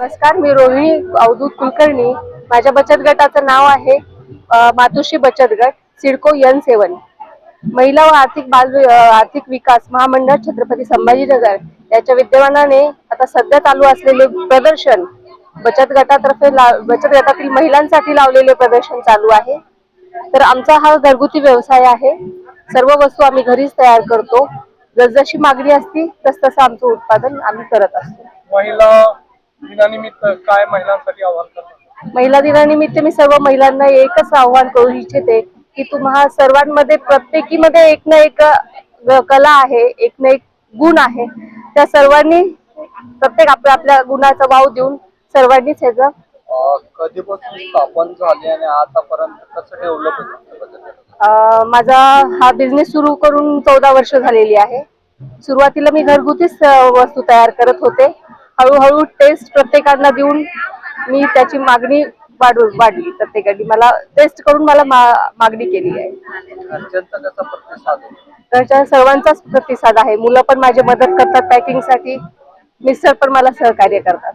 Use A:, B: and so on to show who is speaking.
A: नमस्कार मी रोहिणी अवधूत कुलकर्णी. माझ्या बचत गटाचं नाव आहे मातोश्री बचत गट सिडको यन सेवन. महिला व आर्थिक बाल आर्थिक विकास महामंडळ छत्रपती संभाजीनगर. याच्या विद्यमानाने आता सध्या चालू असलेले प्रदर्शन बचत गटातर्फे बचत गटातील महिलांसाठी लावलेले प्रदर्शन चालू आहे. तर आमचा हा घरगुती व्यवसाय आहे. सर्व वस्तू आम्ही घरीच तयार करतो. जसजशी मागणी असती तस तसं आमचं उत्पादन आम्ही करत असतो.
B: महिला दिनानिमित्त काय महिलांसाठी आव्हान करणार?
A: महिला दिनानिमित्त मी सर्व महिलांना एकच आव्हान करू इच्छिते की तुम्हा सर्वांमध्ये प्रत्येकीमध्ये एक ना एक कला आहे एक ना एक गुण आहे. त्या सर्वांनी प्रत्येक आपल्या आपल्या गुणाचा वाव देऊन सर्वांनीच ह्याचा
B: कधीपासून स्थापन झाले आणि आतापर्यंत कसं डेव्हलप
A: माझा हा बिझनेस सुरू करून चौदा वर्ष झालेली आहे. सुरुवातीला मी घरगुतीच वस्तू तयार करत होते. हळूहळू टेस्ट प्रत्येकांना देऊन मी त्याची मागणी वाढू वाढली प्रत्येकाने. मला टेस्ट करून मला मागणी केली आहे. घरच्या सर्वांचाच प्रतिसाद आहे. मुलं पण माझी मदत करतात पॅकिंगसाठी. मिस्टर पण मला सहकार्य करतात.